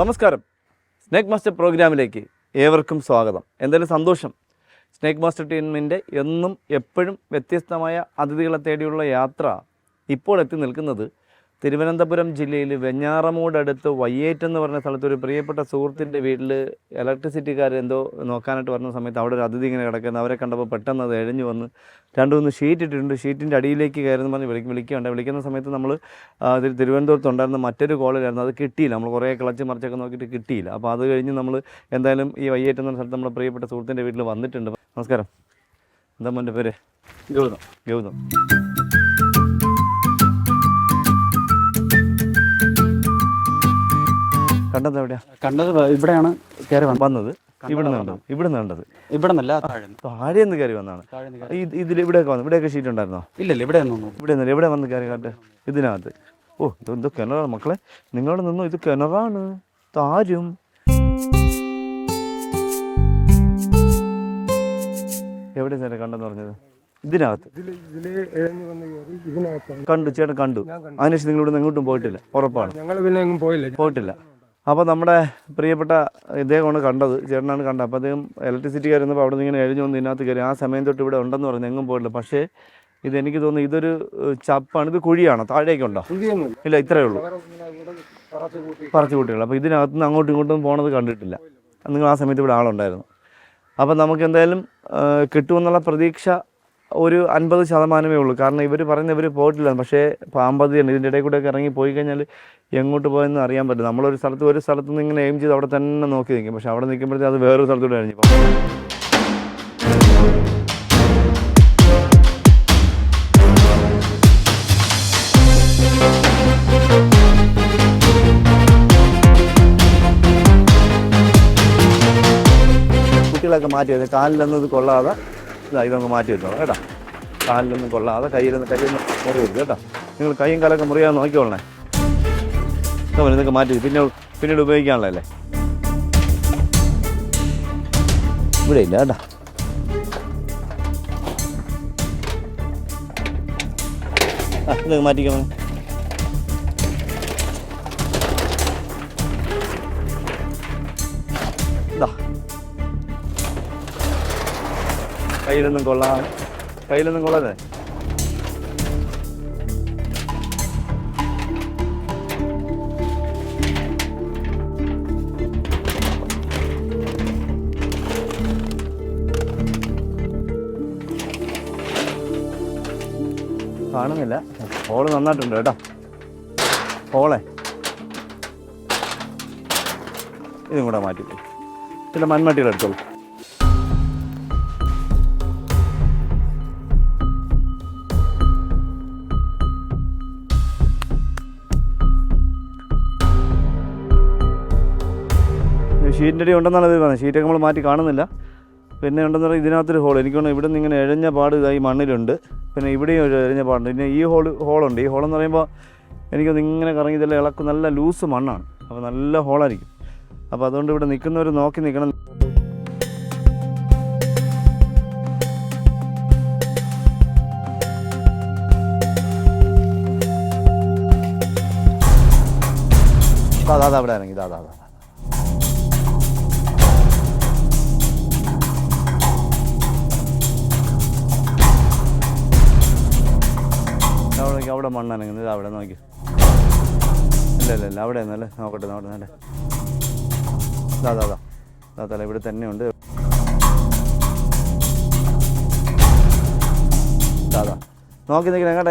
നമസ്കാരം. Snake master പ്രോഗ്രാമിലേക്ക് ഏവർക്കും സ്വാഗതം. എന്തായാലും സന്തോഷം? സ്നേക്ക് മാസ്റ്റർ ടീമിന്റെ എന്നും എപ്പോഴും വ്യത്യസ്തമായ അതിഥികളെ തേടിയുള്ള യാത്ര ഇപ്പോൾ എത്തി നിൽക്കുന്നത് തിരുവനന്തപുരം ജില്ലയിൽ വെഞ്ഞാറമൂടടുത്ത് വയ്യേറ്റ് എന്ന് പറഞ്ഞ സ്ഥലത്ത് ഒരു പ്രിയപ്പെട്ട സുഹൃത്തിന്റെ വീട്ടിൽ ഇലക്ട്രിസിറ്റിക്കാർ എന്തോ നോക്കാനായിട്ട് വരുന്ന സമയത്ത് അവിടെ ഒരു അതിഥി ഇങ്ങനെ കിടക്കുന്നത് അവരെ കണ്ടപ്പോൾ പെട്ടെന്ന് അത് എഴഞ്ഞു വന്ന് രണ്ട് മൂന്ന് ഷീറ്റ് ഇട്ടിട്ടുണ്ട്. ഷീറ്റിന്റെ അടിയിലേക്ക് കയറുന്ന പറഞ്ഞ് വിളിക്കും വിളിക്കുകയുണ്ട് വിളിക്കുന്ന സമയത്ത് നമ്മൾ തിരുവനന്തപുരത്ത് ഉണ്ടായിരുന്ന മറ്റൊരു കോളിലായിരുന്നു. അത് കിട്ടിയില്ല. നമ്മൾ കുറേ ക്ലച്ച് മറിച്ചൊക്കെ നോക്കിയിട്ട് കിട്ടിയില്ല. അപ്പോൾ അത് കഴിഞ്ഞ് നമ്മൾ എന്തായാലും ഈ വയ്യേറ്റ് എന്ന സ്ഥലത്ത് നമ്മുടെ പ്രിയപ്പെട്ട സുഹൃത്തിന്റെ വീട്ടിൽ വന്നിട്ടുണ്ട്. നമസ്കാരം. എന്താ മോന്റെ പേര്? ഗൗതം. ഗൗതം. കണ്ടത് എവിടെയാ? കണ്ടത് ഇവിടെയാണ് കയറി വന്നത്. ഇവിടെ നിന്നുണ്ടോ ഇവിടെ നിന്നുണ്ടത് ഇവിടെ നിന്നല്ല താഴെ നിന്ന്. കയറി. ഈ ഇതിൽ ഇവിടെയൊക്കെ വന്നു. ഇവിടെയൊക്കെ ഷീറ്റ് ഉണ്ടായിരുന്നോ? ഇല്ല ഇല്ല ഇവിടെ ഇവിടെ നിന്ന്? എവിടെ വന്ന് കയറി കാട്ട്. ഇതിനകത്ത്. ഓ ഇത് എന്തോ കിണറാണ് മക്കളെ. നിങ്ങളോട് നിന്നു. ഇത് കിണറാണ്. താരും എവിടെ നേരെ കണ്ടെന്ന് പറഞ്ഞത്? ഇതിനകത്ത്. കണ്ടു ചേട്ടൻ കണ്ടു. അതിനുശേഷം നിങ്ങൾ ഇവിടെ എങ്ങോട്ടും പോയിട്ടില്ല. ഉറപ്പാണ്. ഞങ്ങൾ പിന്നെ പോയില്ല. പോയിട്ടില്ല. അപ്പോൾ നമ്മുടെ പ്രിയപ്പെട്ട ഇദ്ദേഹമാണ് കണ്ടത് ചേട്ടനാണ് കണ്ടത്. അപ്പോൾ അദ്ദേഹം ഇലക്ട്രിസിറ്റി കയറുന്നപ്പോൾ അവിടെ നിന്ന് ഇങ്ങനെ എഴുതി വന്ന് ഇതിനകത്ത് കയറി ആ സമയം തൊട്ട് ഇവിടെ ഉണ്ടെന്ന് പറഞ്ഞു എങ്ങും പോയില്ല പക്ഷേ ഇത് എനിക്ക് തോന്നുന്നു ഇതൊരു ചപ്പാണ്. ഇത് കുഴിയാണോ? താഴേക്കുണ്ടോ ഇല്ല ഇത്രയേ ഉള്ളൂ. പറച്ചു കൂട്ടികൾ അപ്പോൾ ഇതിനകത്ത് നിന്ന് അങ്ങോട്ടും ഇങ്ങോട്ടും പോണത് കണ്ടിട്ടില്ല. നിങ്ങൾ ആ സമയത്ത് ഇവിടെ ആളുണ്ടായിരുന്നു. അപ്പോൾ നമുക്ക് എന്തായാലും കിട്ടുമെന്നുള്ള പ്രതീക്ഷ ഒരു അൻപത് ശതമാനമേ ഉള്ളൂ. കാരണം ഇവർ പറയുന്നത് ഇവർ പോയിട്ടില്ല. പക്ഷേ പാമ്പതി തന്നെ. ഇതിന്റെ ഇടയിൽ കൂടെയൊക്കെ ഇറങ്ങി പോയി കഴിഞ്ഞാൽ എങ്ങോട്ട് പോയെന്ന് അറിയാൻ പറ്റില്ല. നമ്മളൊരു സ്ഥലത്ത് ഒരു സ്ഥലത്ത് നിന്ന് ഇങ്ങനെ എയിം ചെയ്ത് അവിടെ തന്നെ നോക്കി നിൽക്കും. പക്ഷേ അവിടെ നിൽക്കുമ്പോഴത്തേക്ക് അത് വേറൊരു സ്ഥലത്തൂടെ കഴിഞ്ഞു കുട്ടികളൊക്കെ മാറ്റി വെച്ചാൽ കാലിലൊന്നും ഇത് കൊള്ളാതെ ഇതാ ഇതൊന്ന് മാറ്റി വെച്ചോളാം കേട്ടോ. കാലിലൊന്നും കൊള്ളാതെ കയ്യിലൊന്നും കയ്യൊന്നും മുറിയരുത് കേട്ടോ. നിങ്ങൾ കൈയും കാലൊക്കെ മുറിയാതെ നോക്കിക്കോളണേ. ഇതൊക്കെ ഇതൊക്കെ മാറ്റി. പിന്നെ പിന്നീട് ഉപയോഗിക്കാനുള്ളതല്ലേ? ഇവിടെ ഇല്ല കേട്ടോ. ആ ഇതൊക്കെ മാറ്റിക്കോ കയ്യിലൊന്നും കൊള്ളാൻ കയ്യിലൊന്നും കൊള്ളാതെ. കാണുന്നില്ല. ഹോൾ നന്നായിട്ടുണ്ട് കേട്ടോ. ഹോളെ. ഇതും കൂടെ മാറ്റി ചില മൺമട്ടികൾ എടുത്തോളൂ ഷീറ്റിന്റെ അടി ഉണ്ടെന്നാണ് ഇത് പറഞ്ഞത്. ഷീറ്റൊക്കെ നമ്മൾ മാറ്റി കാണുന്നില്ല. പിന്നെ ഉണ്ടെന്ന് പറഞ്ഞാൽ ഇതിനകത്തൊരു ഹോൾ എനിക്ക് ഇവിടെ നിന്ന് ഇങ്ങനെ എഴഞ്ഞ പാട് ഇതായി മണ്ണിലുണ്ട്. പിന്നെ ഇവിടെയും ഒരു എഴഞ്ഞ പാടുണ്ട്. പിന്നെ ഈ ഹോൾ ഹോളുണ്ട് ഈ ഹോളെന്ന് പറയുമ്പോൾ എനിക്കൊന്ന് ഇങ്ങനെ കറങ്ങി ഇതെല്ലാം ഇളക്കും. നല്ല ലൂസ് മണ്ണാണ്. അപ്പോൾ നല്ല ഹോളായിരിക്കും അപ്പോൾ അതുകൊണ്ട് ഇവിടെ നിൽക്കുന്നവർ നോക്കി നിൽക്കണം. അതാ അവിടെ ഇറങ്ങി. അതാ അതാ നോക്കി അവിടെ മണ്ണനങ്ങുന്നത് അനങ്ങുന്നത് അവിടെ നോക്കി. ഇല്ല ഇല്ല ഇല്ല അവിടെ നല്ല നോക്കട്ടെ നോക്കട്ടെ നല്ല അതാ അതാ അതാ തല ഇവിടെ തന്നെ ഉണ്ട്. അതാ നോക്കി നിൽക്കണം കേട്ടോ?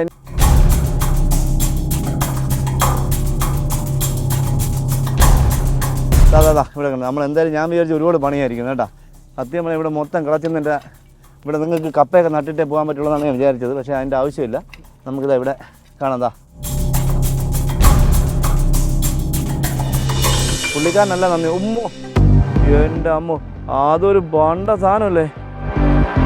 അതാ ഇവിടെ കണ്ടത് നമ്മൾ എന്തായാലും ഞാൻ വിചാരിച്ചു ഒരുപാട് പണിയായിരിക്കും കേട്ടോ. സത്യം പറഞ്ഞാൽ ഇവിടെ മൊത്തം കിളച്ചുന്നതിന്റെ ഇവിടെ നിങ്ങൾക്ക് കപ്പയൊക്കെ നട്ടിട്ടേ പോകാൻ പറ്റുള്ളൂ എന്നാണ് ഞാൻ വിചാരിച്ചത്. പക്ഷേ അതിന്റെ ആവശ്യമില്ല. നമുക്കിതാ ഇവിടെ കാണാതാ പുള്ളിക്കാരനല്ല നന്ദി. ഉമ്മോ. എന്റെ അമ്മോ. അതൊരു ബണ്ട സാധനമല്ലേ?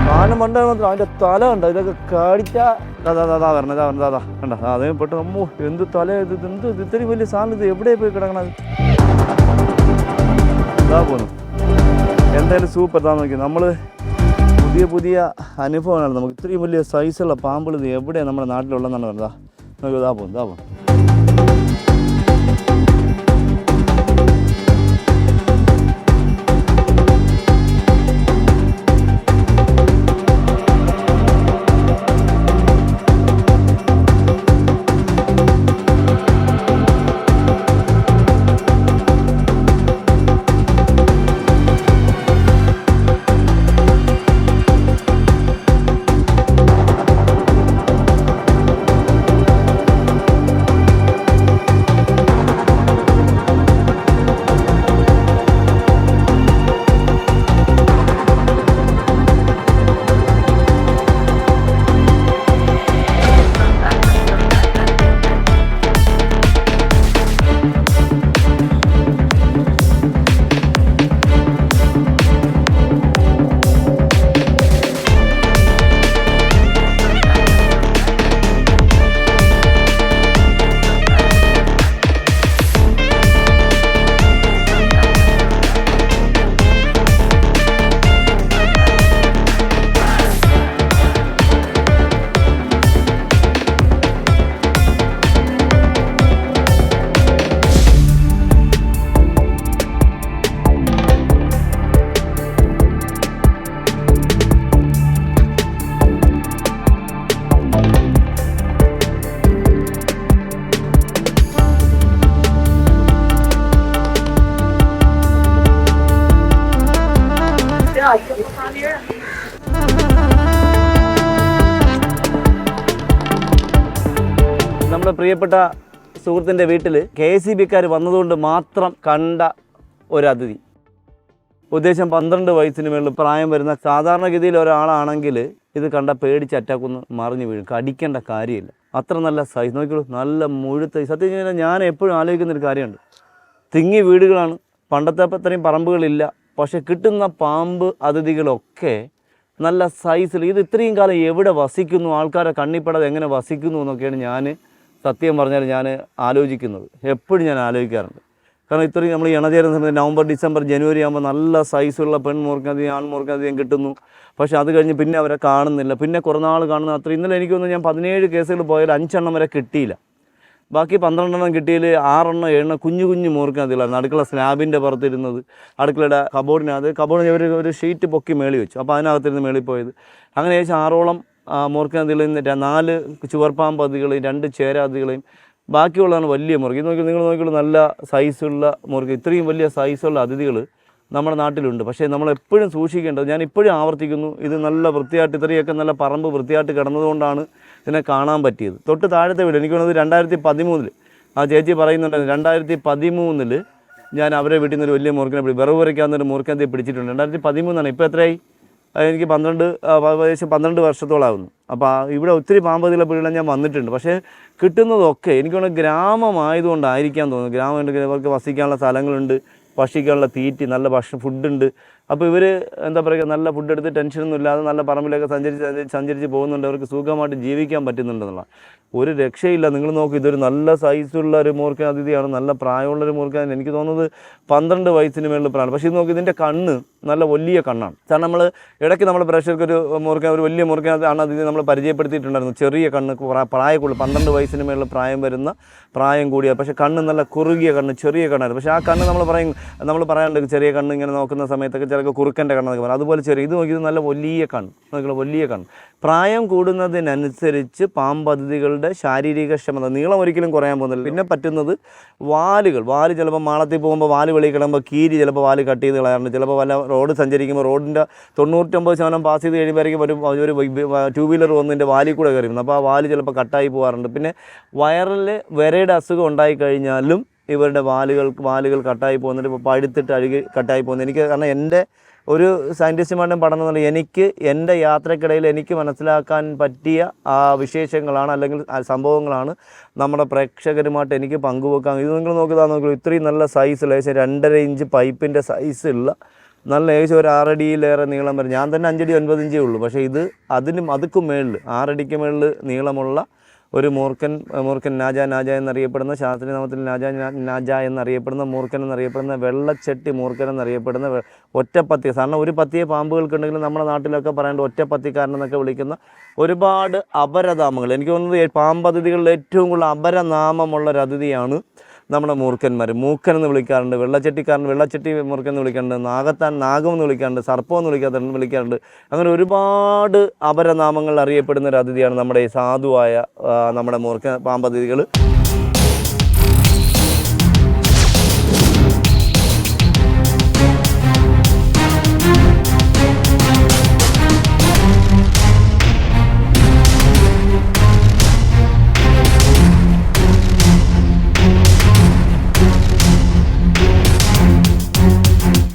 സാധനം ബണ്ട മാത്രം അതിന്റെ തല കണ്ടോ? ഇതൊക്കെ കടിച്ചാ അതാ അതാ വരണം ഇതാ വരണം അതാ കണ്ട? അതേ പെട്ടെന്ന് അമ്മോ എന്ത് തല ഇത് എന്ത് ഇത് ഇത്രയും വലിയ സാധനം ഇത് എവിടെ പോയി കിടക്കണത്? ഇതാ പോന്നു. എന്തായാലും സൂപ്പർ ഇതാ നോക്കി. നമ്മൾ പുതിയ പുതിയ അനുഭവമാണ് നമുക്ക് ഇത്രയും വലിയ സൈസുള്ള പാമ്പുകൾ ഇത് എവിടെയാണ് നമ്മുടെ നാട്ടിലുള്ളതെന്നാണ് നമുക്ക് ഇതാ പോകും ഇതാ പോകും പ്രിയപ്പെട്ട സുഹൃത്തിന്റെ വീട്ടിൽ കെ എസ് സി ബിക്കാർ വന്നതുകൊണ്ട് മാത്രം കണ്ട ഒരു അതിഥി ഉദ്ദേശം പന്ത്രണ്ട് വയസ്സിന് മുകളിൽ പ്രായം വരുന്ന സാധാരണഗതിയിൽ ഒരാളാണെങ്കിൽ ഇത് കണ്ട പേടിച്ച് അറ്റാക്കൊന്ന് മറിഞ്ഞു വീഴും. കടിക്കേണ്ട കാര്യമില്ല. അത്ര നല്ല സൈസ് നോക്കിയുള്ളൂ നല്ല മുഴുത്ത സത്യം പറഞ്ഞാൽ ഞാൻ എപ്പോഴും ആലോചിക്കുന്ന ഒരു കാര്യമുണ്ട്. തിങ്ങി വീടുകളാണ്. പണ്ടത്തെ അത്രയും പറമ്പുകളില്ല. പക്ഷെ കിട്ടുന്ന പാമ്പ് അതിഥികളൊക്കെ നല്ല സൈസിൽ ഇത് ഇത്രയും കാലം എവിടെ വസിക്കുന്നു? ആൾക്കാരെ കണ്ണിപ്പെടാതെ എങ്ങനെ വസിക്കുന്നു എന്നൊക്കെയാണ് ഞാൻ സത്യം പറഞ്ഞാൽ ഞാൻ ആലോചിക്കുന്നത് എപ്പോഴും ഞാൻ ആലോചിക്കാറുണ്ട്. കാരണം ഇത്രയും നമ്മൾ ഇണചേരുന്ന സമയത്ത് നവംബർ ഡിസംബർ ജനുവരി ആകുമ്പോൾ നല്ല സൈസുള്ള പെൺമൂർക്കധികം ആൺമൂർക്കധികം കിട്ടുന്നു. പക്ഷേ അത് കഴിഞ്ഞ് പിന്നെ അവരെ കാണുന്നില്ല. പിന്നെ കുറേ നാൾ കാണുന്ന അത്ര ഇന്നലെ എനിക്ക് തോന്നുന്നു ഞാൻ പതിനേഴ് കേസുകൾ പോയാൽ അഞ്ചെണ്ണം വരെ കിട്ടിയില്ല. ബാക്കി പന്ത്രണ്ടെണ്ണം കിട്ടിയതിൽ ആറെണ്ണം ഏഴെണ്ണം കുഞ്ഞു കുഞ്ഞു മൂർക്കതിലായിരുന്നു അടുക്കള സ്ലാബിന്റെ പുറത്തിരുന്നത് അടുക്കളയുടെ കബോർഡിനകത്ത് കബോർഡിന് ഒരു ഒരു ഷീറ്റ് പൊക്കി മേളി വെച്ചു. അപ്പോൾ അതിനകത്തിരുന്ന് മേളിപ്പോയത് അങ്ങനെ ഏകദേശം ആറോളം മൂർക്കതികളിൽ നിന്ന് ര- നാല് ചുവർപ്പാമ്പതികളെയും രണ്ട് ചേരാതികളെയും ബാക്കിയുള്ളതാണ് വലിയ മുറുകി ഇത് നോക്കി നിങ്ങൾ നോക്കിയുള്ള നല്ല സൈസുള്ള മുറുകി ഇത്രയും വലിയ സൈസുള്ള അതിഥികൾ നമ്മുടെ നാട്ടിലുണ്ട്. പക്ഷേ നമ്മൾ എപ്പോഴും സൂക്ഷിക്കേണ്ടത് ഞാൻ ഇപ്പോഴും ആവർത്തിക്കുന്നു ഇത് നല്ല വൃത്തിയായിട്ട് ഇത്രയൊക്കെ നല്ല പറമ്പ് വൃത്തിയായിട്ട് കിടന്നതുകൊണ്ടാണ് ഇതിനെ കാണാൻ പറ്റിയത്. തൊട്ട് താഴത്തെ വീട് എനിക്ക് തോന്നുന്നത് രണ്ടായിരത്തി പതിമൂന്നിൽ ആ ചേച്ചി പറയുന്നുണ്ടായിരുന്നു രണ്ടായിരത്തി പതിമൂന്നിൽ ഞാൻ അവരെ വീട്ടിൽ നിന്ന് ഒരു വലിയ മൂർഖനെ പിടി വിറവ് വരയ്ക്കാവുന്ന ഒരു മൂർഖനെ പിടിച്ചിട്ടുണ്ട്. രണ്ടായിരത്തി പതിമൂന്നാണ് ഇപ്പോൾ എത്രയായി? ആ, എനിക്ക് പന്ത്രണ്ട് ഏകദേശം പന്ത്രണ്ട് വർഷത്തോളാവുന്നു. അപ്പോൾ ഇവിടെ ഒത്തിരി പാമ്പതിലെ പീഡനം ഞാൻ വന്നിട്ടുണ്ട്. പക്ഷേ കിട്ടുന്നതൊക്കെ എനിക്ക് തോന്നുന്നു ഗ്രാമമായതുകൊണ്ടായിരിക്കാൻ തോന്നുന്നു. ഗ്രാമമുണ്ട് ഇവർക്ക് വസിക്കാനുള്ള സ്ഥലങ്ങളുണ്ട് ഭക്ഷിക്കാനുള്ള തീറ്റി നല്ല ഭക്ഷണം ഫുഡുണ്ട് അപ്പോൾ ഇവർ എന്താ പറയുക നല്ല ഫുഡ് എടുത്ത് ടെൻഷനൊന്നും ഇല്ലാതെ നല്ല പറമ്പിലൊക്കെ സഞ്ചരിച്ച് സഞ്ചരിച്ച് സഞ്ചരിച്ച് പോകുന്നുണ്ട്. അവർക്ക് സുഖമായിട്ട് ജീവിക്കാൻ പറ്റുന്നുണ്ടെന്നുള്ള ഒരു രക്ഷയില്ല. നിങ്ങൾ നോക്ക് ഇതൊരു നല്ല സൈസുള്ള ഒരു മൂർഖൻ അതിഥിയാണ്. നല്ല പ്രായമുള്ള ഒരു മൂർഖൻ എനിക്ക് തോന്നുന്നത് പന്ത്രണ്ട് വയസ്സിന് മേളിൽ പ്രായം പക്ഷേ ഇത് നോക്കി ഇതിന്റെ കണ്ണ് നല്ല വലിയ കണ്ണാണ്. കാരണം നമ്മൾ ഇടയ്ക്ക് നമ്മൾ പ്രേക്ഷകർക്ക് ഒരു മൂർഖൻ ഒരു വലിയ മൂർഖൻ ആണ് നമ്മൾ പരിചയപ്പെടുത്തിയിട്ടുണ്ടായിരുന്നു. ചെറിയ കണ്ണ് പ്രാ- പ്രായക്കുള്ള പന്ത്രണ്ട് വയസ്സിന് മേളിൽ പ്രായം വരുന്ന പ്രായം കൂടിയ പക്ഷേ കണ്ണ് നല്ല കുറുകിയ കണ്ണ് ചെറിയ കണ്ണായിരുന്നു. പക്ഷേ ആ കണ്ണ് നമ്മൾ പറയും നമ്മൾ പറയാറുണ്ട് ചെറിയ കണ്ണ് ഇങ്ങനെ നോക്കുന്ന സമയത്തൊക്കെ ചിലപ്പോൾ കുറുക്കന്റെ കണ്ണെന്നൊക്കെ പറയും അതുപോലെ ചെറിയ ഇത് നോക്കി നല്ല വലിയ കണ്ണ്. നോക്കിയുള്ള വലിയ കണ്ണ്. പ്രായം കൂടുന്നതിനനുസരിച്ച് പാമ്പതിഥികളുടെ ശാരീരിക ക്ഷമത നീളം ഒരിക്കലും കുറയാൻ പോകുന്നില്ല. പിന്നെ പറ്റുന്നത് വാലുകൾ. വാൽ ചിലപ്പോൾ മാളത്തിൽ പോകുമ്പോൾ വാൽ വെളിയിൽ കിടക്കുമ്പോൾ കീരി ചിലപ്പോൾ വാൽ കട്ട് ചെയ്ത് കളയാറുണ്ട്. ചിലപ്പോൾ വല്ല റോഡ് സഞ്ചരിക്കുമ്പോൾ റോഡിന്റെ തൊണ്ണൂറ്റൊമ്പത് ശതമാനം പാസ് ചെയ്ത് കഴിയുമ്പോഴേക്കും ഒരു ഒരു ടൂ വീലർ വന്നതിന്റെ വാലിൽ കൂടെ കയറി അപ്പോൾ ആ വാൽ ചിലപ്പോൾ കട്ടായി പോകാറുണ്ട്. പിന്നെ വയറിൽ വരയുടെ അസുഖം ഉണ്ടായി കഴിഞ്ഞാലും ഇവരുടെ വാലുകൾ വാലുകൾ കട്ടായി പോകുന്നുണ്ട്. ഇപ്പോൾ പഴുത്തിട്ട് അഴുകി കട്ടായി പോകുന്നു. എനിക്ക് കാരണം എന്റെ ഒരു സയന്റിസ്റ്റുമാരുടെ പഠനം എന്ന് പറഞ്ഞാൽ എനിക്ക് എന്റെ യാത്രക്കിടയിൽ എനിക്ക് മനസ്സിലാക്കാൻ പറ്റിയ ആ വിശേഷങ്ങളാണ് അല്ലെങ്കിൽ സംഭവങ്ങളാണ് നമ്മുടെ പ്രേക്ഷകരുമായിട്ട് എനിക്ക് പങ്കുവെക്കാൻ. ഇത് നിങ്ങൾ നോക്കിയതാ നോക്കൂ ഇത്രയും നല്ല സൈസ് ഏകദേശം രണ്ടര ഇഞ്ച് പൈപ്പിന്റെ സൈസ് ഉള്ള നല്ല ഏകദേശം ഒരു ആറടിയിലേറെ നീളം വരും. ഞാൻ തന്നെ അഞ്ചടി ഒൻപത് ഇഞ്ചേ ഉള്ളൂ. പക്ഷേ ഇത് അതിനും അതുക്കും മേളിൽ ആറടിക്ക് മേളിൽ നീളമുള്ള ഒരു മൂർഖൻ മൂർഖൻ നാജ നാജ എന്നറിയപ്പെടുന്ന ശാസ്ത്രീയ നാമത്തിൽ നാജ നാജ എന്നറിയപ്പെടുന്ന മൂർഖൻ എന്നറിയപ്പെടുന്ന വെള്ളച്ചട്ടി മൂർഖൻ എന്നറിയപ്പെടുന്ന ഒറ്റപ്പത്തി. സാധാരണ ഒരു പത്തിയെ പാമ്പുകൾക്കുണ്ടെങ്കിലും നമ്മുടെ നാട്ടിലൊക്കെ പറയേണ്ട ഒറ്റപ്പത്തിക്കാരൻ എന്നൊക്കെ വിളിക്കുന്ന ഒരുപാട് അപരനാമങ്ങൾ. എനിക്ക് തോന്നുന്നത് പാമ്പതിഥികളിൽ ഏറ്റവും കൂടുതൽ അപരനാമമുള്ള അതിഥിയാണ് നമ്മുടെ മൂർഖന്മാർ. മൂക്കൻ എന്ന് വിളിക്കാറുണ്ട് വെള്ളച്ചട്ടിക്കാരൻ വെള്ളച്ചട്ടി മൂർഖൻ എന്ന് വിളിക്കാറുണ്ട് നാഗത്താൻ നാഗം എന്ന് വിളിക്കാറുണ്ട് സർപ്പം എന്ന് വിളിക്കാറുണ്ട് വിളിക്കാറുണ്ട്. അങ്ങനെ ഒരുപാട് അപരനാമങ്ങൾ അറിയപ്പെടുന്ന ഒരു അതിഥിയാണ് നമ്മുടെ ഈ സാധുവായ നമ്മുടെ മൂർഖ പാമ്പതിഥികൾ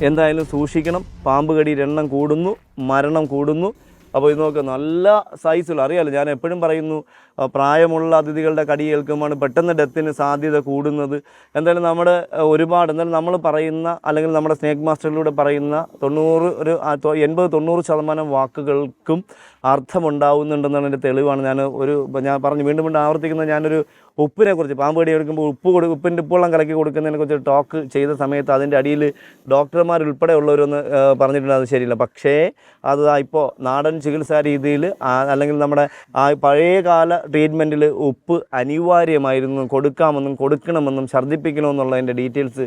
എന്തായാലും സൂക്ഷിക്കണം. പാമ്പ് കടിയുടെ എണ്ണം കൂടുന്നു മരണം കൂടുന്നു. അപ്പോൾ ഇത് നോക്കുക നല്ല സൈസുള്ള അറിയാലോ ഞാൻ എപ്പോഴും പറയുന്നു പ്രായമുള്ള അതിഥികളുടെ കടി കേൾക്കുമ്പോൾ പെട്ടെന്ന് ഡെത്തിന് സാധ്യത കൂടുന്നത്. എന്തായാലും നമ്മുടെ ഒരുപാട് എന്തായാലും നമ്മൾ പറയുന്ന അല്ലെങ്കിൽ നമ്മുടെ സ്നേക്ക് മാസ്റ്ററിലൂടെ പറയുന്ന തൊണ്ണൂറ് ഒരു എൺപത് തൊണ്ണൂറ് ശതമാനം വാക്കുകൾക്കും അർത്ഥമുണ്ടാവുന്നുണ്ടെന്നാണ് എന്റെ തെളിവാണ്. ഞാൻ ഒരു ഞാൻ പറഞ്ഞു വീണ്ടും വീണ്ടും ആവർത്തിക്കുന്നത് ഞാനൊരു ഉപ്പിനെ കുറിച്ച് പാമ്പ് കടി എടുക്കുമ്പോൾ ഉപ്പ് കൊടു ഉപ്പിന്റെ ഉപ്പുവെള്ളം കലക്കി കൊടുക്കുന്നതിനെ കുറിച്ച് ടോക്ക് ചെയ്ത സമയത്ത് അതിന്റെ അടിയിൽ ഡോക്ടർമാർ ഉൾപ്പെടെ ഉള്ളവരൊന്ന് പറഞ്ഞിട്ടുണ്ട് അത് ശരിയില്ല. പക്ഷേ അത് ഇപ്പോൾ നാടൻ ചികിത്സാ രീതിയിൽ അല്ലെങ്കിൽ നമ്മുടെ ആ പഴയകാല ട്രീറ്റ്മെന്റിൽ ഉപ്പ് അനിവാര്യമായിരുന്നു. കൊടുക്കാമെന്നും കൊടുക്കണമെന്നും ഛർദ്ദിപ്പിക്കണമെന്നുള്ളതിന്റെ ഡീറ്റെയിൽസ്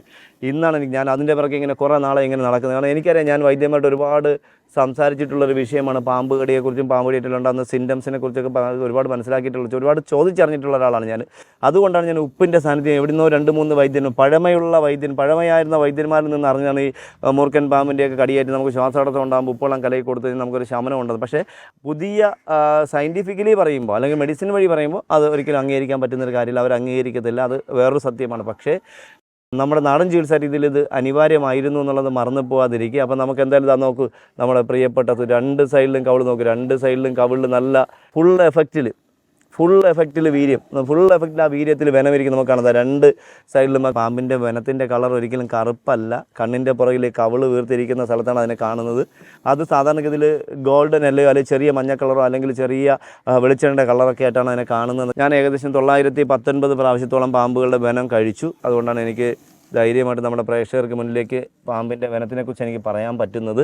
ഇന്നാണ് എനിക്ക് ഞാൻ അതിന്റെ പിറകെ ഇങ്ങനെ കുറേ നാളെ ഇങ്ങനെ നടക്കുന്നത്. കാരണം എനിക്കറിയാം ഞാൻ വൈദ്യമായിട്ട് ഒരുപാട് സംസാരിച്ചിട്ടുള്ളൊരു വിഷയമാണ്. പാമ്പ് കടിയെക്കുറിച്ചും പാമ്പ് കടിയിട്ടുണ്ടാകുന്ന സിംറ്റംസിനെ കുറിച്ചൊക്കെ ഒരുപാട് മനസ്സിലാക്കിയിട്ടുള്ള ഒരുപാട് ചോദിച്ചറിഞ്ഞിട്ടുള്ള ഒരാളാണ് ഞാൻ അതുകൊണ്ടാണ് ഞാൻ ഉപ്പിന്റെ സാന്നിധ്യം എവിടുന്നോ രണ്ട് മൂന്ന് വൈദ്യനും പഴമയുള്ള വൈദ്യൻ പഴമയായിരുന്ന വൈദ്യന്മാരിൽ നിന്ന് അറിഞ്ഞാണ് ഈ മൂർക്കൻ പാമ്പിന്റെയൊക്കെ കടിയായിട്ട് നമുക്ക് ശ്വാസതടസ്സം ഉണ്ടാകുമ്പോൾ ഉപ്പുവെള്ളം കലയിൽ കൊടുത്ത് നമുക്കൊരു ശമനം ഉണ്ടത്. പക്ഷേ പുതിയ സയന്റിഫിക്കലി പറയുമ്പോൾ അല്ലെങ്കിൽ മെഡിസിൻ വഴി പറയുമ്പോൾ അത് ഒരിക്കലും അംഗീകരിക്കാൻ പറ്റുന്നൊരു കാര്യമില്ല. അവർ അംഗീകരിക്കത്തില്ല അത് വേറൊരു സത്യമാണ്. പക്ഷേ നമ്മുടെ നാടൻ ചികിത്സാ രീതിയിൽ ഇത് അനിവാര്യമായിരുന്നു എന്നുള്ളത് മറന്നു പോകാതിരിക്കുക അപ്പം നമുക്ക് എന്തായാലും ഇതാ നോക്കൂ. നമ്മുടെ പ്രിയപ്പെട്ടത് രണ്ട് സൈഡിലും കവിൾ നോക്കൂ. രണ്ട് സൈഡിലും കവിളിൽ നല്ല ഫുൾ എഫക്റ്റിൽ ഫുൾ എഫക്റ്റിൽ വീര്യം. ഫുൾ എഫക്റ്റിൽ ആ വീര്യത്തിൽ വനമിരിക്കും നമുക്ക് കാണാം രണ്ട് സൈഡിലും പാമ്പിന്റെ വനത്തിന്റെ കളർ ഒരിക്കലും കറുപ്പല്ല. കണ്ണിന്റെ പുറകിൽ കവൾ വീർത്തിരിക്കുന്ന സ്ഥലത്താണ് അതിനെ കാണുന്നത്. അത് സാധാരണഗതിയിൽ ഗോൾഡൻ അല്ലയോ അല്ലെങ്കിൽ ചെറിയ മഞ്ഞ കളറോ അല്ലെങ്കിൽ ചെറിയ വെളിച്ചെണ്ണ കളറൊക്കെ ആയിട്ടാണ് അതിനെ കാണുന്നത്. ഞാൻ ഏകദേശം തൊള്ളായിരത്തി പത്തൊൻപത് പ്രാവശ്യത്തോളം പാമ്പുകളുടെ വനം കഴിച്ചു. അതുകൊണ്ടാണ് എനിക്ക് ധൈര്യമായിട്ട് നമ്മുടെ പ്രേക്ഷകർക്ക് മുന്നിലേക്ക് പാമ്പിന്റെ വനത്തിനെക്കുറിച്ച് എനിക്ക് പറയാൻ പറ്റുന്നത്.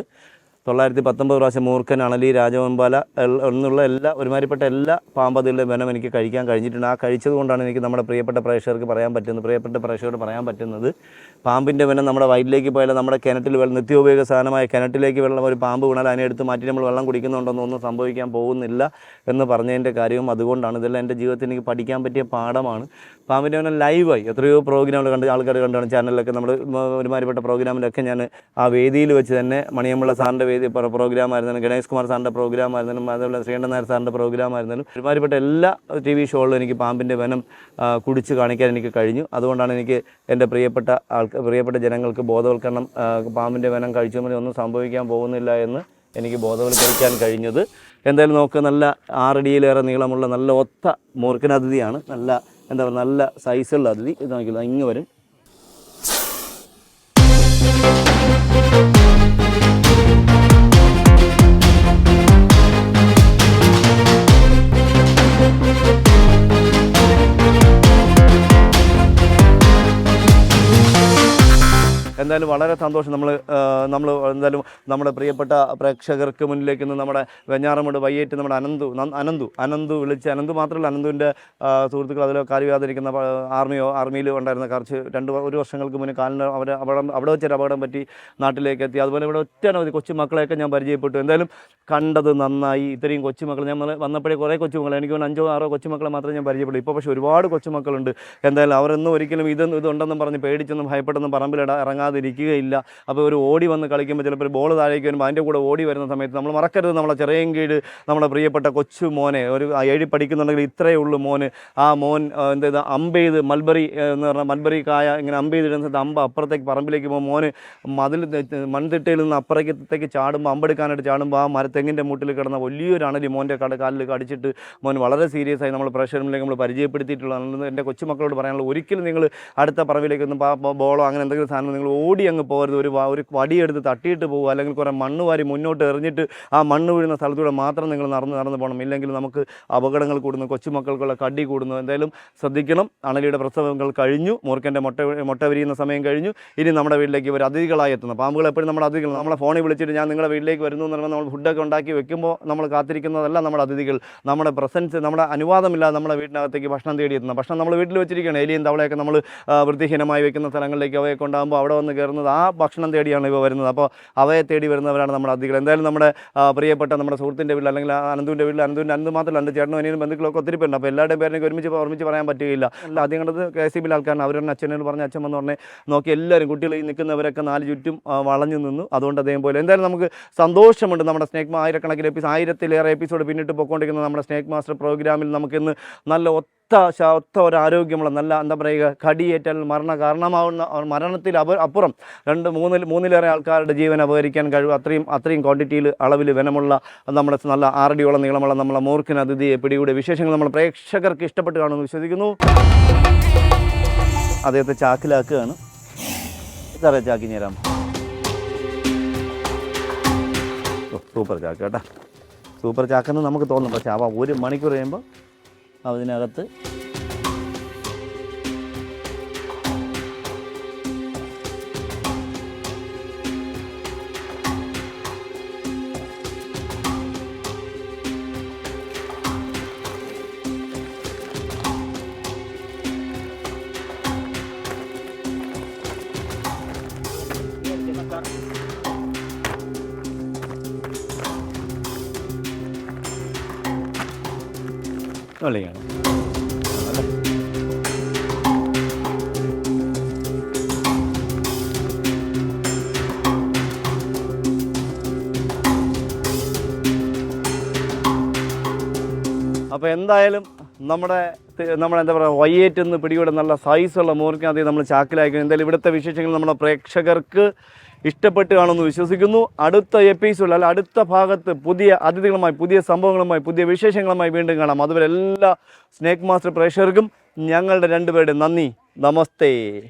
തൊള്ളായിരത്തി പത്തൊമ്പത് പ്രാവശ്യം മൂർഖൻ അണലി രാജവെമ്പാല എന്നുള്ള എല്ലാ ഒരുമാതിരിപ്പെട്ട എല്ലാ പാമ്പതികളുടെ വനം എനിക്ക് കഴിക്കാൻ കഴിഞ്ഞിട്ടുണ്ട്. ആ കഴിച്ചത് കൊണ്ടാണ് എനിക്ക് നമ്മുടെ പ്രിയപ്പെട്ട പ്രേക്ഷകർക്ക് പറയാൻ പറ്റുന്നത് പ്രിയപ്പെട്ട പ്രേക്ഷകരോട് പറയാൻ പറ്റുന്നത്. പാമ്പിന്റെ വനം നമ്മുടെ വയറ്റിലേക്ക് പോയാൽ നമ്മുടെ കിണറ്റിൽ വെള്ളം നിത്യോപയോഗ സാധനമായ കിണറ്റിലേക്ക് വെള്ളം ഒരു പാമ്പ് വീണാൽ അതിനെ എടുത്ത് മാറ്റി നമ്മൾ വെള്ളം കുടിക്കുന്നുണ്ടെന്നോ ഒന്നും സംഭവിക്കാൻ പോകുന്നില്ല എന്ന് പറഞ്ഞതിന്റെ കാര്യവും അതുകൊണ്ടാണ്. ഇതെല്ലാം എന്റെ ജീവിതത്തിൽ എനിക്ക് പഠിക്കാൻ പറ്റിയ പാഠമാണ്. പാമ്പിന്റെ വനം ലൈവായി. എത്രയോ പ്രോഗ്രാമുകൾ കണ്ട് ആൾക്കാർ കണ്ടാണ് ചാനലിലൊക്കെ നമ്മൾ ഒരുമാതിരിപ്പെട്ട പ്രോഗ്രാമിലൊക്കെ ഞാൻ ആ വേദിയിൽ വെച്ച് തന്നെ മണിയമ്പിള്ള സാറിന്റെ വേദി പ്രോഗ്രാം ആയിരുന്നാലും ഗണേഷ് കുമാർ സാറിന്റെ പ്രോഗ്രാം ആയിരുന്നാലും അതേപോലെ ശ്രീകണ്ഠൻ നായർ സാറിന്റെ പ്രോഗ്രാം ആയിരുന്നാലും ഒരുമാതിരിപ്പെട്ട എല്ലാ ടി വി ഷോകളിലും എനിക്ക് പാമ്പിന്റെ വനം കുടിച്ച് കാണിക്കാൻ എനിക്ക് കഴിഞ്ഞു. അതുകൊണ്ടാണ് എനിക്ക് എന്റെ പ്രിയപ്പെട്ട ആൾക്ക് പ്രിയപ്പെട്ട ജനങ്ങൾക്ക് ബോധവൽക്കരണം പാമ്പിന്റെ വനം കഴിച്ചുമ്പോൾ ഒന്നും സംഭവിക്കാൻ പോകുന്നില്ല എന്ന് എനിക്ക് ബോധവൽക്കരിക്കാൻ കഴിഞ്ഞത്. എന്തായാലും നോക്ക് നല്ല ആറടിയിലേറെ നീളമുള്ള നല്ല ഒത്ത മൂർഖൻ അതിഥിയാണ്. നല്ല എന്താ പറയുക നല്ല സൈസുള്ള അതിഥി. ഇത് നോക്കില്ല ഇങ്ങ് വരും. എന്തായാലും വളരെ സന്തോഷം. നമ്മൾ നമ്മൾ എന്തായാലും നമ്മുടെ പ്രിയപ്പെട്ട പ്രേക്ഷകർക്ക് മുന്നിലേക്ക് ഇന്ന് നമ്മുടെ വെഞ്ഞാറമൂട് വയ്യേറ്റ് നമ്മുടെ അനന്തു അനന്തു അനന്തു വിളിച്ച് അനന്തു മാത്രമല്ല അനന്തുവിന്റെ സുഹൃത്തുക്കൾ അതിലോ കാലുവ്യാതിരിക്കുന്ന ആർമിയോ ആർമിയിൽ ഉണ്ടായിരുന്ന കുറച്ച് രണ്ട് ഒരു വർഷങ്ങൾക്ക് മുന്നേ കാലിന് അവർ അപകടം അവിടെ വെച്ചൊരു അപകടം പറ്റി നാട്ടിലേക്ക് എത്തി. അതുപോലെ ഇവിടെ ഒറ്റനവധി കൊച്ചുമക്കളെയൊക്കെ ഞാൻ പരിചയപ്പെട്ടു. എന്തായാലും കണ്ടത് നന്നായി. ഇത്രയും കൊച്ചുമക്കൾ വന്ന- വന്നപ്പോഴേ കുറേ കൊച്ചുമക്കൾ എനിക്ക് തോന്നുന്നു അഞ്ചോ ആറോ കൊച്ചുമക്കളെ മാത്രമേ ഞാൻ പരിചയപ്പെട്ടു ഇപ്പോൾ പക്ഷേ ഒരുപാട് കൊച്ചുമക്കളുണ്ട് എന്തായാലും അവരൊന്നും ഒരിക്കലും ഇതൊന്നും ഇതുണ്ടെന്നും പറഞ്ഞ് പേടിച്ചൊന്നും ഭയപ്പെട്ടൊന്നും പറമ്പിലിട ഇറങ്ങാതിരിക്കുകയില്ല അപ്പോൾ ഒരു ഓടി വന്ന് കളിക്കുമ്പോൾ ചിലപ്പോൾ ബോൾ താഴേക്ക് വരുമ്പോൾ അതിന്റെ കൂടെ ഓടി വരുന്ന സമയത്ത് നമ്മൾ മറക്കരുത് നമ്മളെ ചെറിയങ്കീട് നമ്മുടെ പ്രിയപ്പെട്ട കൊച്ചു മോനെ. ഒരു ഏഴി പഠിക്കുന്നുണ്ടെങ്കിൽ ഇത്രയേ ഉള്ളൂ മോന്. ആ മോൻ എന്താ അമ്പ് ചെയ്ത് മൽബറി എന്ന് പറഞ്ഞാൽ മൽബറി കായ ഇങ്ങനെ അമ്പ് ചെയ്തിടുന്ന സമയത്ത് അമ്പ് അപ്പുറത്തേക്ക് പറമ്പിലേക്ക് പോകുമ്പോൾ മോന് മതിൽ മൺതിട്ടയിൽ നിന്ന് അപ്പുറത്തേക്ക് ചാടുമ്പോൾ അമ്പെടുക്കാനായിട്ട് ചാടുമ്പോൾ ആ മരത്തെങ്ങിന്റെ മുട്ടിൽ കിടന്ന വലിയൊരു അണലി മോന്റെ കട കാലിൽ കടിച്ചിട്ട് മോൻ വളരെ സീരിയസ് ആയി നമ്മൾ പ്രഷറിലേക്ക് നമ്മൾ പരിചയപ്പെടുത്തിയിട്ടുള്ളതാണ്. എന്റെ കൊച്ചുമക്കളോട് പറയാനുള്ളത് ഒരിക്കലും നിങ്ങൾ അടുത്ത പറമ്പിലേക്കൊന്നും ബോളോ അങ്ങനെ എന്തെങ്കിലും സാധനം നിങ്ങൾ ഓടി അങ്ങ് പോകരുത്. ഒരു ഒരു വടിയെടുത്ത് തട്ടിയിട്ട് പോകുക അല്ലെങ്കിൽ കുറേ മണ്ണ് വാരി മുന്നോട്ട് എറിഞ്ഞിട്ട് ആ മണ്ണ് വീഴുന്ന സ്ഥലത്തൂടെ മാത്രം നിങ്ങൾ നടന്ന് നടന്ന് പോകണം. ഇല്ലെങ്കിൽ നമുക്ക് അപകടങ്ങൾ കൂടുന്നു കൊച്ചുമക്കൾക്കുള്ള കടി കൂടുന്നു. എന്തായാലും ശ്രദ്ധിക്കണം. അണലിയുടെ പ്രസവങ്ങൾ കഴിഞ്ഞു. മൂർക്കന്റെ മുട്ട മുട്ട വിരിയുന്ന സമയം കഴിഞ്ഞു. ഇനി നമ്മുടെ വീട്ടിലേക്ക് ഇവർ അതിഥികളായി എത്തുന്നു. പാമ്പുകൾ എപ്പോഴും നമ്മുടെ അതിഥികൾ നമ്മളെ ഫോണിൽ വിളിച്ചിട്ട് ഞാൻ നിങ്ങളുടെ വീട്ടിലേക്ക് വരുന്നു എന്ന് പറയുമ്പോൾ നമ്മൾ ഫുഡൊക്കെ ഉണ്ടാക്കി വെക്കുമ്പോൾ നമ്മൾ കാത്തിരിക്കുന്നതല്ല നമ്മുടെ അതിഥികൾ. നമ്മുടെ പ്രസൻസ് നമ്മുടെ അനുവാദമില്ലാതെ നമ്മുടെ വീട്ടിനകത്തേക്ക് ഭക്ഷണം തേടി ഭക്ഷണം നമ്മൾ വീട്ടിൽ വെച്ചിരിക്കുകയാണ്. എലിയും തവളയൊക്കെ നമ്മൾ വൃത്തിഹീനമായി വെക്കുന്ന സ്ഥലങ്ങളിലേക്ക് അവയൊക്കെ ഉണ്ടാകുമ്പോൾ അവിടെ വന്ന് കയറുന്നത് ആ ഭക്ഷണം തേടിയാണ് ഇവ വരുന്നത്. അപ്പോൾ അവയെ തേടി വരുന്നവരാണ് നമ്മുടെ അതിഥികൾ. എന്തായാലും നമ്മുടെ പ്രിയപ്പെട്ട നമ്മുടെ സുഹൃത്തിന്റെ വീട്ടിൽ അല്ലെങ്കിൽ അനന്തുവിന്റെ വീട്ടിൽ അനന്തുവിന്റെ അനന്ത് മാത്രമല്ല എന്റെ ചേട്ടനും അനിയനും ബന്ധുക്കളൊക്കെ ഒത്തിരി പേരുണ്ട്. അപ്പോൾ എല്ലാവരുടെയും പേരിനെ ഒരുമിച്ച് ഒരുമിച്ച് പറയാൻ പറ്റുകയില്ല. അല്ല ആദ്യം കണ്ടത് കെ സി ബിയിൽ ആൾക്കാരാണ്. അവരുടെ അച്ഛനോട് പറഞ്ഞ അച്ഛൻ എന്ന് പറഞ്ഞ് നോക്കി എല്ലാവരും കുട്ടികൾ ഈ നിൽക്കുന്നവരൊക്കെ നാല് ചുറ്റും വളഞ്ഞു നിന്നു. അതുകൊണ്ട് അതേ പോലെ എന്തായാലും നമുക്ക് സന്തോഷമുണ്ട് നമ്മുടെ സ്നേക് ആയിരക്കണക്കിന് എപ്പിസോഡ് ആയിരത്തിലേറെ എപ്പിസോഡ് പിന്നിട്ട് പോയിക്കൊണ്ടിരിക്കുന്ന നമ്മുടെ സ്നേക് മാസ്റ്റർ പ്രോഗ്രാമിൽ നമുക്കിന്ന് നല്ല ഒത്ത ശ- ശക്ത ഒരു ആരോഗ്യമുള്ള നല്ല എന്താ പറയുക കടിയേറ്റാൽ മരണ കാരണമാവുന്ന മരണത്തിൽ അപ അപ്പുറം രണ്ട് മൂന്നിൽ മൂന്നിലേറെ ആൾക്കാരുടെ ജീവൻ അപഹരിക്കാൻ കഴിവ് അത്രയും അത്രയും ക്വാണ്ടിറ്റിയിൽ അളവിൽ വനമുള്ള നമ്മുടെ നല്ല ആറടിയോളം നീളമുള്ള നമ്മളെ മൂർഖൻ അതിഥിയെ പിടികൂടെ വിശേഷങ്ങൾ നമ്മൾ പ്രേക്ഷകർക്ക് ഇഷ്ടപ്പെട്ട് കാണുമെന്ന് വിശ്വസിക്കുന്നു. അദ്ദേഹത്തെ ചാക്കിലാക്കുകയാണ്. ഇതറിയാം ചാക്കി ചേരാം സൂപ്പർ ചാക്ക് കേട്ടോ. സൂപ്പർ ചാക്കെന്ന് നമുക്ക് തോന്നും പക്ഷേ അവ ഒരു മണിക്കൂർ കഴിയുമ്പോൾ അതിനകത്ത് വെള്ളിയാണ് അപ്പോൾ എന്തായാലും നമ്മുടെ നമ്മളെന്താ പറയുക വയ്യേറ്റെന്ന് പിടികൂടെ നല്ല സൈസുള്ള മോർക്കിനകത്ത് നമ്മൾ ചാക്കിലായിരിക്കും എന്തായാലും ഇവിടുത്തെ വിശേഷങ്ങൾ നമ്മുടെ പ്രേക്ഷകർക്ക് ഇഷ്ടപ്പെട്ട് കാണുമെന്ന് വിശ്വസിക്കുന്നു. അടുത്ത എപ്പിസോഡ് അല്ല അടുത്ത ഭാഗത്ത് പുതിയ അതിഥികളുമായി പുതിയ സംഭവങ്ങളുമായി പുതിയ വിശേഷങ്ങളുമായി വീണ്ടും കാണാം. അതുവരെ എല്ലാ സ്നേക്ക് മാസ്റ്റർ പ്രേക്ഷകർക്കും ഞങ്ങളുടെ രണ്ടുപേരുടെ നന്ദി. നമസ്തേ.